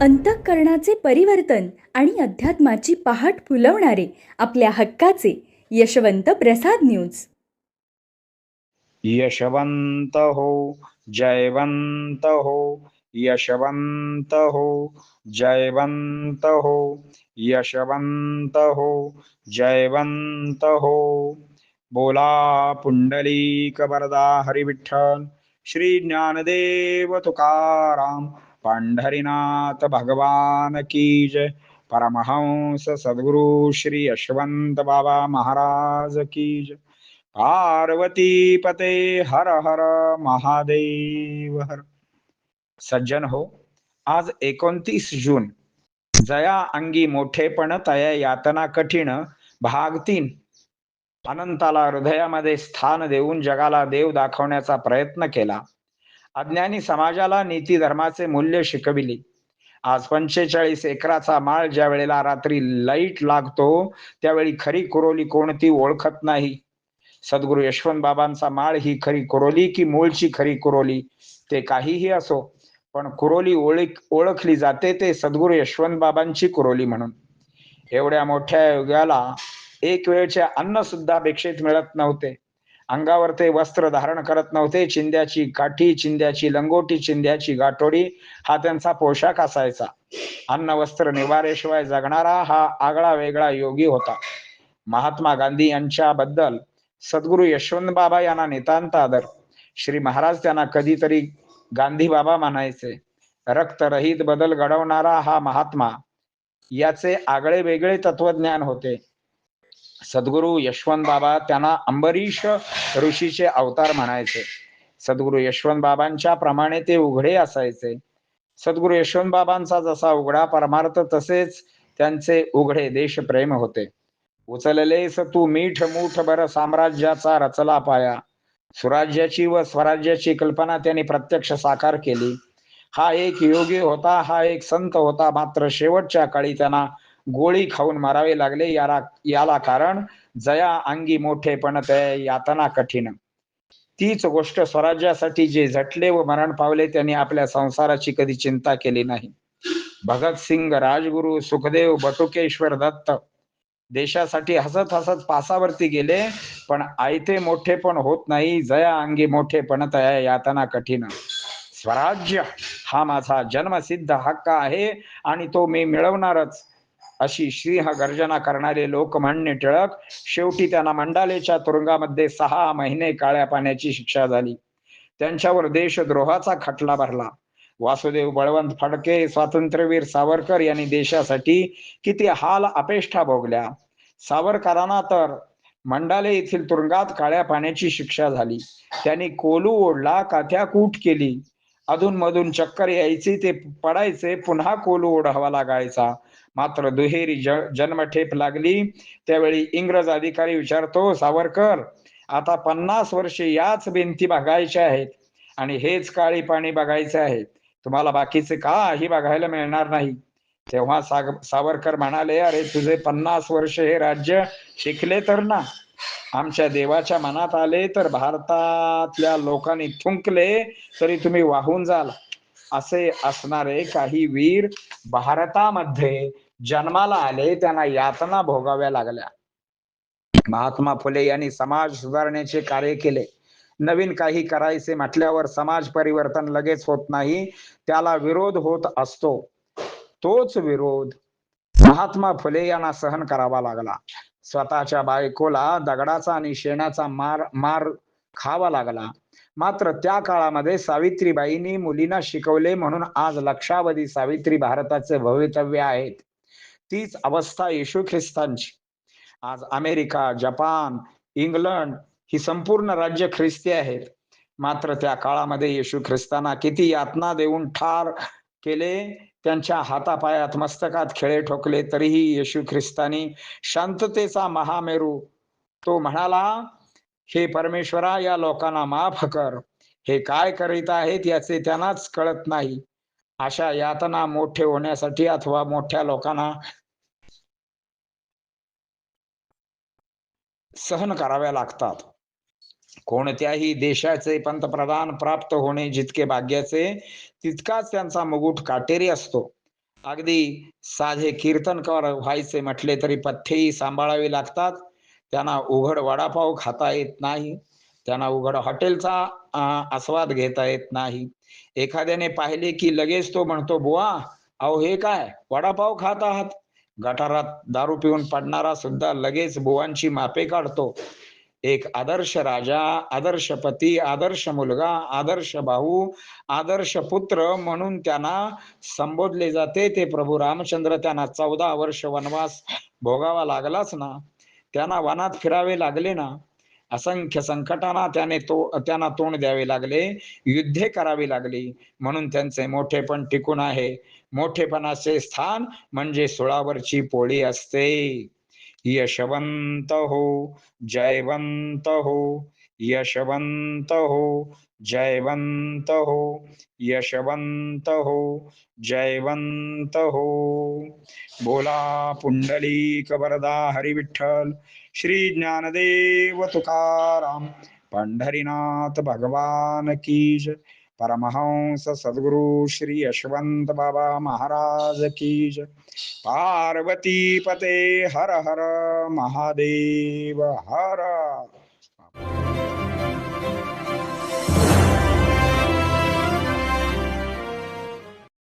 अंतःकरणाचे परिवर्तन आणि अध्यात्माची पहाट फुलवणारे आपल्या हक्काचे यशवंत प्रसाद न्यूज. यशवंत हो जयवंत हो यशवंत हो जयवंत हो यशवंत हो जयवंत हो. बोला पुंडलीक वरदा हरिविठ्ठल श्री ज्ञानदेव तुकाराम पंढरीनाथ भगवान की जय। परमहंस सद्गुरु श्री यशवंत बाबा महाराज की जय। पार्वती पते हर हर महादेव हर। सज्जन हो आज एकोणतीस जून जया अंगी मोठेपण तया यातना कठीण भाग तीन अनंताला हृदयामध्ये स्थान देऊन जगाला देव दाखवण्याचा प्रयत्न केला। अज्ञानी समाजाला नीती धर्माचे मूल्य शिकविले. आज पंचेचाळीस एकराचा माळ ज्या वेळेला रात्री लाइट लागतो त्यावेळी खरी कुरोली कोणती ओळखत नाही. सद्गुरु यशवंत बाबांचा माळ ही खरी कुरोली की मूळची खरी कुरोली? ते काहीही असो पण कुरोली ओळख ओळखली जाते ते सद्गुरु यशवंत बाबांची कुरोली म्हणून. एवढ्या मोठ्या युगाला एक वेळचे अन्न सुद्धा अपेक्षित मिळत नव्हते. अंगावर ते वस्त्र धारण करत नव्हते. चिंद्याची काठी चिंद्याची लंगोटी चिंद्याची गाठोडी हा त्यांचा पोशाख असायचा. अन्न वस्त्र निवारेशिवाय जगणारा हा आगळा वेगळा योगी होता. महात्मा गांधी यांच्याबद्दल सद्गुरु यशवंत बाबा यांना नितांत आदर. श्री महाराज त्यांना कधीतरी गांधी बाबा म्हणायचे रक्तरहित बदल घडवणारा हा महात्मा याचे आगळे वेगळे तत्वज्ञान होते. सद्गुरु यशवंत बाबा त्यांना अंबरीश ऋषीचे अवतार म्हणायचे. सद्गुरु यशवंत बाबांच्या प्रमाणे ते उघडे असायचे. सद्गुरु यशवंत बाबांचा जसा उघडा परमार्थ तसेच त्यांचे उघडे देशप्रेम होते. उचललेस तू मीठ मूठ बर साम्राज्याचा रचला पाया. सुराज्याची व स्वराज्याची कल्पना त्यांनी प्रत्यक्ष साकार केली. हा एक योगी होता हा एक संत होता मात्र शेवटच्या काळी त्यांना गोळी खाऊन मारावे लागले याला याला कारण जया अंगी मोठेपण ते यातना कठीण. तीच गोष्ट स्वराज्यासाठी जे झटले व मरण पावले त्यांनी आपल्या संसाराची कधी चिंता केली नाही. भगतसिंग राजगुरु सुखदेव बटुकेश्वर दत्त देशासाठी हसत हसत पासावरती गेले पण आयते मोठे पण होत नाही जया अंगी मोठे पण तया यातना कठीण. स्वराज्य हा माझा जन्मसिद्ध हक्क आहे आणि तो मी मिळवणारच. अशी सिंह गर्जना करणारे लोकमान्य टिळक शेवटी त्यांना मंडालेच्या तुरुंगामध्ये सहा महिने काळ्या पाण्याची शिक्षा झाली. त्यांच्यावर देशद्रोहाचा खटला भरला. वासुदेव बळवंत फडके स्वातंत्र्यवीर सावरकर यांनी देशासाठी किती हाल अपेष्टा भोगल्या. सावरकरांना तर मंडाले येथील तुरुंगात काळ्या पाण्याची शिक्षा झाली. त्यांनी कोलू ओढला काथ्याकूट केली. अधून मधून चक्कर यायची ते पडायचे पुन्हा कोलू ओढावा लागायचा. मात्र दुहेरी ज जन्मठेप लागली. त्यावेळी इंग्रज अधिकारी विचारतो सावरकर आता पन्नास वर्षे याच भिंती बघायच्या आहेत आणि हेच काळी पाणी बघायचे आहे. तुम्हाला बाकीचे काही बघायला मिळणार नाही. तेव्हा सावरकर म्हणाले अरे तुझे पन्नास वर्ष हे राज्य शिकले तर ना? आमच्या देवाच्या मनात आले तर भारतातल्या लोकांनी थुंकले तरी तुम्ही वाहून जाल. असे असणारे काही वीर भारतामध्ये जन्माला आले त्यांना यातना भोगाव्या लागल्या. महात्मा फुले यांनी समाज सुधारण्याचे कार्य केले. नवीन काही करायचे म्हटल्यावर समाज परिवर्तन लगेच होत नाही त्याला विरोध होत असतो. तोच विरोध महात्मा फुले यांना सहन करावा लागला. स्वतःच्या बायकोला दगडाचा आणि शेणाचा मार मार खावा लागला. मात्र त्या काळामध्ये सावित्रीबाईंनी मुलींना शिकवले म्हणून आज लक्षावधी सावित्री भारताचे भवितव्य आहेत. तीच अवस्था येशू ख्रिस्तांची. आज अमेरिका जपान इंग्लंड ही संपूर्ण राज्य ख्रिस्ती आहेत. मात्र त्या काळामध्ये येशू ख्रिस्तांना किती यातना देऊन ठार केले त्यांच्या हातापायात मस्तकात खेळे ठोकले तरीही येशू ख्रिस्तानी शांततेचा महामेरू. तो म्हणाला हे परमेश्वरा या लोकांना माफ कर. हे काय करीत आहेत याचे त्यांनाच कळत नाही. अशा यातना मोठे होण्यासाठी अथवा मोठ्या लोकांना सहन कराव्या लागतात. कोणत्याही देशाचे पंतप्रधान प्राप्त होणे जितके भाग्याचे तितकाच त्यांचा मुगुट काटेरी असतो. अगदी साधे कीर्तनकार व्हायचे म्हटले तरी पथ्येही सांभाळावी लागतात. त्यांना उघड वडापाव खाता येत नाही. त्यांना उघड हॉटेलचा आस्वाद घेता येत नाही. एखाद्याने पाहिले की लगेच तो म्हणतो बुवा अहो हे काय? वडापाव खात आहात? गटारात दारू पिऊन पडणारा सुद्धा लगेच बुवांची मापे काढतो. एक आदर्श राजा आदर्श पती आदर्श मुलगा आदर्श भाऊ आदर्श पुत्र म्हणून त्यांना संबोधले जाते. ते प्रभू रामचंद्र त्यांना चौदा वर्ष वनवास भोगावा लागलाच ना? त्यांना वनात फिरावे लागले ना? असंख्य संकटांना त्याने तो त्यांना तोंड द्यावे लागले युद्धे करावी लागली. म्हणून त्यांचे मोठेपण टिकून आहे. मोठेपणाचे स्थान म्हणजे सुळावरची पोळी असते. यशवंत हो जयवंत हो यशवंत हो जयवंत हो यशवंत हो जयवंत हो बोला पुंडलीक वरदा हरिविठ्ठल श्री ज्ञानदेव तुकाराम पंढरीनाथ भगवान की जय। परमहंस सद्गुरु श्री यशवंत बाबा महाराज की पार्वती पते हर हर महादेव हर